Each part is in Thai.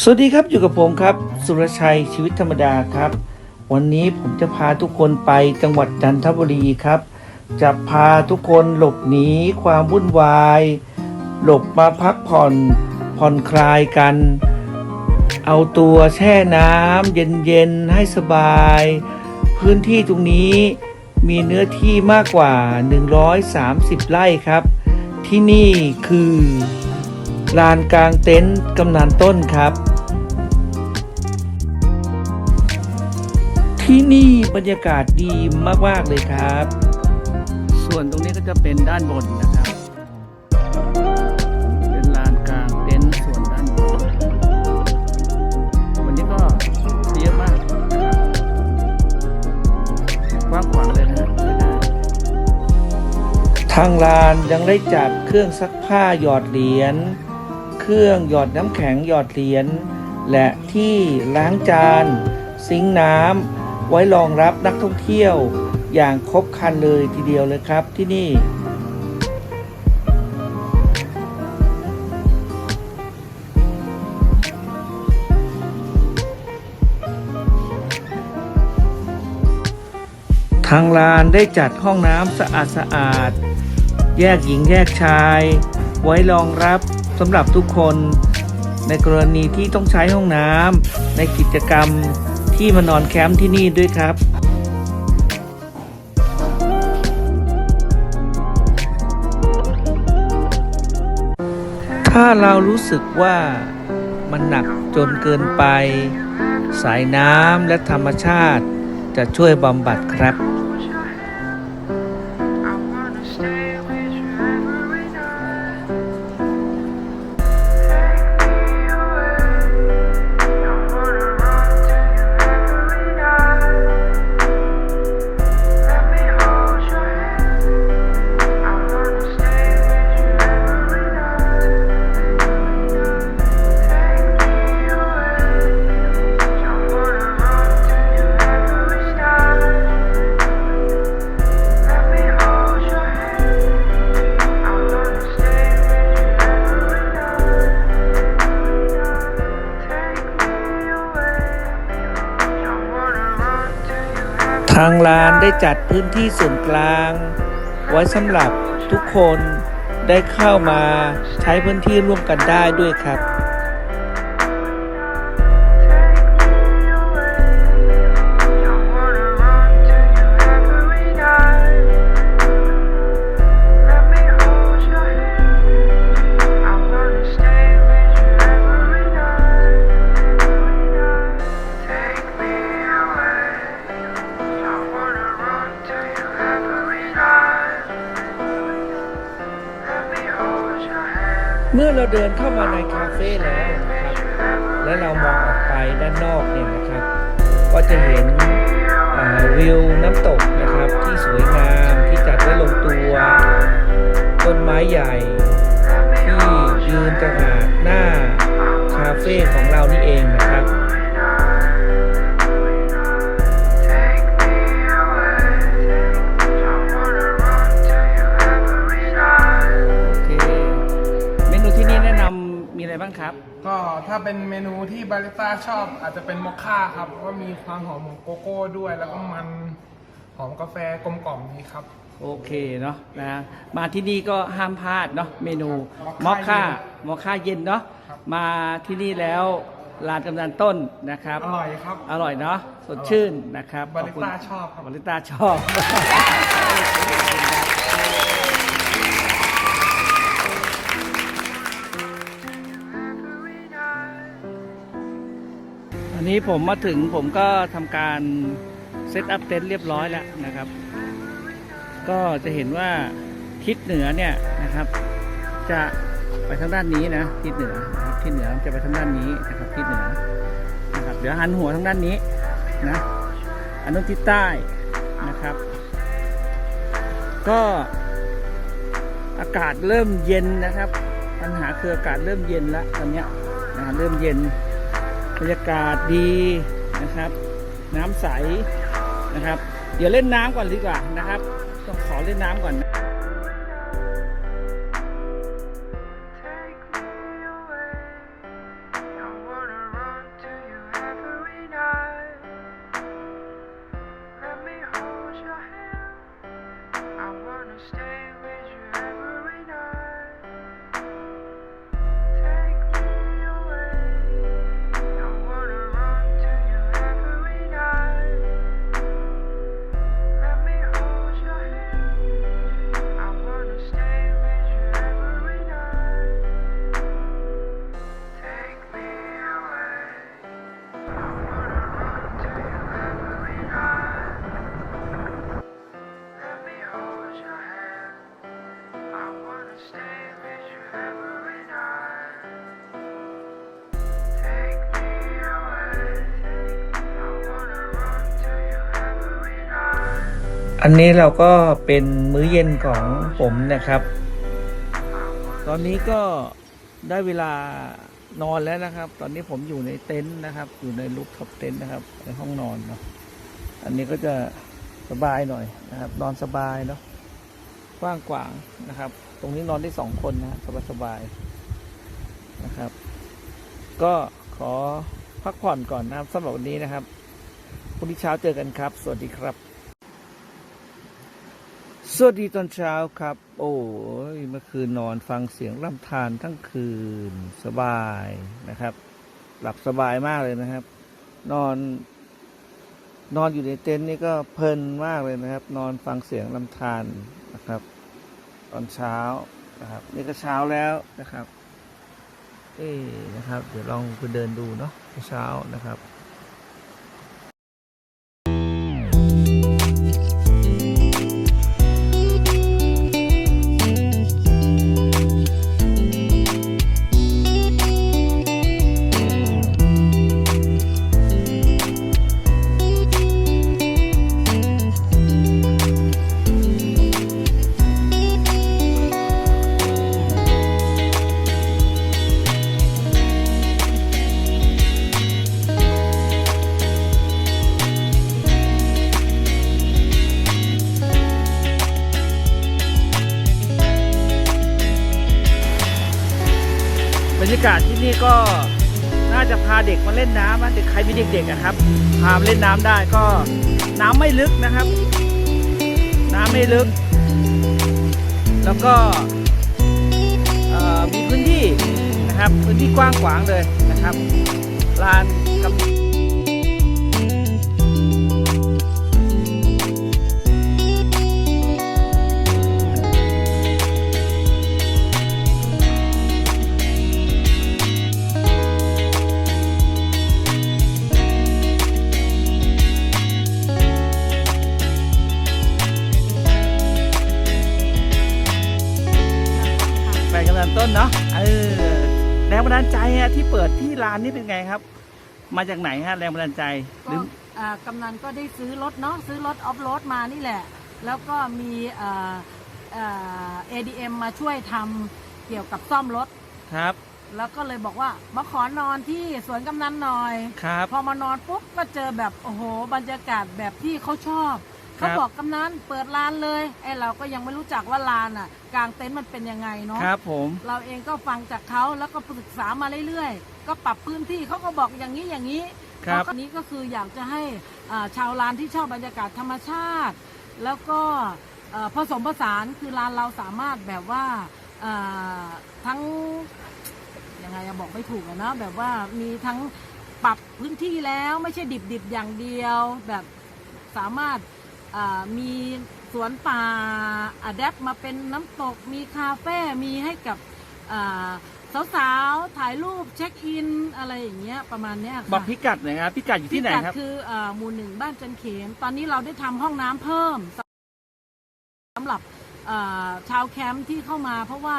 สวัสดีครับอยู่กับผมครับ สุรชัยชีวิตธรรมดาครับ วันนี้ผมจะพาทุกคนไปจังหวัดจันทบุรีครับ จะพาทุกคนหลบหนีความวุ่นวาย หลบมาพักผ่อนผ่อนคลายกัน เอาตัวแช่น้ำเย็นๆให้สบาย พื้นที่ตรงนี้มีเนื้อที่มากกว่า 130 ไร่ครับ ที่นี่คือ ลานกลางเต็นท์กำนันต้นครับ ที่นี่บรรยากาศดีมาก ๆ เลยครับ ส่วนตรงนี้ก็จะเป็นด้านบนนะครับเป็นลานกลางเต็นท์ส่วนด้านบนวันนี้ก็เยอะมากนะครับกว้างขวางเลยนะครับใช้ได้ทางลานยังได้จัดเครื่องซักผ้าหยอดเหรียญ เครื่องหยอดน้ำแข็งหยอดเหรียญและที่ล้างจาน ซิงน้ำไว้รองรับนักท่องเที่ยวอย่างครบครันเลยทีเดียวเลยครับที่นี่ ทางลานได้จัดห้องน้ำสะอาดสะอาดๆแยกหญิงแยกชาย ไว้รองรับ สำหรับทุกคนในกรณีที่ต้องใช้ห้องน้ำในกิจกรรมที่มานอนแคมป์ที่นี่ด้วยครับถ้าเรารู้สึกว่ามันหนักจนเกินไป สายน้ำและธรรมชาติจะช่วยบำบัดครับ ทางลานได้จัดพื้นที่ส่วนกลาง ไว้สำหรับทุกคนได้เข้ามาใช้พื้นที่ร่วมกันได้ด้วยครับ เมื่อเราเดินเข้ามาในคาเฟ่แล้วนะครับ และเรามองออกไปด้านนอกเนี่ยนะครับ ก็จะเห็นวิวน้ำตกนะครับที่สวยงามที่จัดไว้ลงตัว ต้นไม้ใหญ่ นูที่บาริสต้าชอบอาจจะเป็นมอคค่าครับเพราะว่ามีความหอมของโกโก้ด้วย แล้วก็มันหอมกาแฟกลมกล่อมดีครับ โอเคเนาะนะมาที่นี่ก็ห้ามพลาดเนาะเมนูมมออคคค่าค่ามอคค่าเย็นเนาะครับ มาที่นี่แล้วร้านกำนันต้นนะครับ อร่อยครับ อร่อยเนาะสดชื่นนะครับบาริสต้าขณชอบครับ บาริสต้าชอบ นนี้ผมมาถึงผมก็ทำการเซตอัพเต็นท์เรียบร้อยแล้วนะครับ ก็จะเห็นว่าทิศเหนือเนี่ยนะครับ จะไปทางด้านนี้นะทิศเหนือนะครับทิศเหนือจะไปทางด้านนี้นะครับทิศเหนือนะครับเดี๋ยวหันหัวทางด้านนี้นะอันนู้นทิศใต้นะครับ ก็อากาศเริ่มเย็นนะครับ ปัญหาคืออากาศเริ่มเย็นแล้วตอนเนี้ยนะเริ่มเย็น บรรยากาศดีนะครับ น้ำใสนะครับ เดี๋ยวเล่นน้ำก่อนดีกว่านะครับ ต้องขอเล่นน้ำก่อนนะ อันนี้เราก็เป็นมื้อเย็นของผมนะครับ ตอนนี้ก็ได้เวลานอนแล้วนะครับ ตอนนี้ผมอยู่ในเต็นท์นะครับ อยู่ในรูปท็อปเต็นท์นะครับ ในห้องนอนเนาะ อันนี้ก็จะสบายหน่อยนะครับ นอนสบายเนาะ กว้างขวางนะครับ ตรงนี้นอนได้สองคนนะสบายสบายนะครับ ก็ขอพักผ่อนก่อนนะครับสำหรับวันนี้นะครับพรุ่งนี้เช้าเจอกันครับ สวัสดีครับ สวัสดีตอนเช้าครับ โอ้ยเมื่อคืนนอนฟังเสียงร่ำธารทั้งคืนสบายนะครับ หลับสบายมากเลยนะครับ นอน นอนอยู่ในเต็นท์นี่ก็เพลินมากเลยนะครับ นอนฟังเสียงลำธารนะครับ ตอนเช้านะครับ นี่ก็เช้าแล้วนะครับ เอ๊นะครับ เดี๋ยวลองไปเดินดูเนาะเช้านะครับากาศที่นี่ก็น่าจะพาเด็กมาเล่นน้ำนะเด็กใครมีเด็กๆนะครับพามาเล่นน้ำได้ก็น้ำไม่ลึกนะครับ น้ำไม่ลึก แล้วก็มีพื้นที่นะครับ พื้นที่กว้างขวางเลยนะครับลานกำ แปลงกำลังต้นเนาะเออแรงบันดาลใจอะที่เปิดที่ร้านนี่เป็นไงครับ มาจากไหนฮะแรงบันดาลใจหรืก็ออ่ากำนันก็ได้ซื้อรถเนาะซื้อรถออฟโรดมานี่แหละ แล้วก็มีอ่าอ่า ADM มาช่วยทำเกี่ยวกับซ่อมรถ ครับแล้วก็เลยบอกว่ามาขอนอนที่สวนกำนันหน่อย ครับ พอมานอนปุ๊บก็เจอแบบโอ้โห บรรยากาศแบบที่เขาชอบครั เขาบบอกกำนันเปิดร้านเลยไอ้เราก็ยังไม่รู้จักว่าร้านอะกลางเต็นท์มันเป็นยังไงเนาะครับผมเราเองก็ฟังจากเขาแล้วก็ศึกษามาเรื่อยๆ ก็ปรับพื้นที่เขาก็บอกอย่างนี้อย่างนี้ครับแล้วก็นี้ก็คืออยากจะให้อ่าชาวลานที่ชอบบรรยากาศธรรมชาติ แล้วก็เอ่อผสมผสานคือลานเราสามารถแบบว่าอ่าทั้งยังไงอะบอกไม่ถูกอะเนาะแบบว่ามีทั้งปรับพื้นที่แล้วไม่ใช่ดิบดิบๆอย่างเดียวแบบสามารถอ่า มีสวนป่าอะแดปมาเป็นน้ำตก มีคาเฟ่ มีให้กับอ่าสาวๆ ถ่ายรูปเช็คอินอะไรอย่างเงี้ยประมาณเนี้ยค่ะบอกพิกัดหน่อยครับพิกัดอยู่ที่ไหนพิกัดครับคือเอ่อหมู่หนึ่งบ้านจันเขม ตอนนี้เราได้ทำห้องน้ำเพิ่มสำหรับเอ่อชาวแคมป์ที่เข้ามาเพราะว่า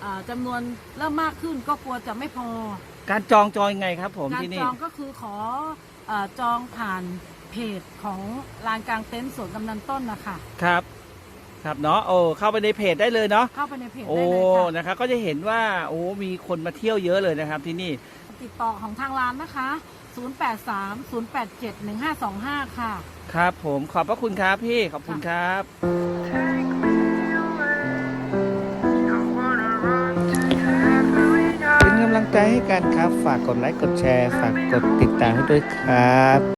เอ่อจำนวนเริ่มมากขึ้นก็กลัวจะไม่พอ การจองจองยังไงครับผมการที่จนี่องก็คือขอเออจองผ่าน เพจของลานกลางเต็นท์สวนกำนันต้นนะคะครับ ครับเนาะโอ้เข้าไปในเพจได้เลยเนาะเข้าไปในเพจโอ้ได้เลยค่ะนะครับก็จะเห็นว่าโอ้มีคนมาเที่ยวเยอะเลยนะครับที่นี่ติดต่อของทางร้านนะคะ 0830871525 ค่ะ ครับ ผมขอบพระคุณครับพี่ขอบคุณครับ Take me away. I wanna run to you every เป็น night. กำลังใจให้กันครับ ฝากกดไลค์กดแชร์ ฝากกดติดตามให้ด้วยครับ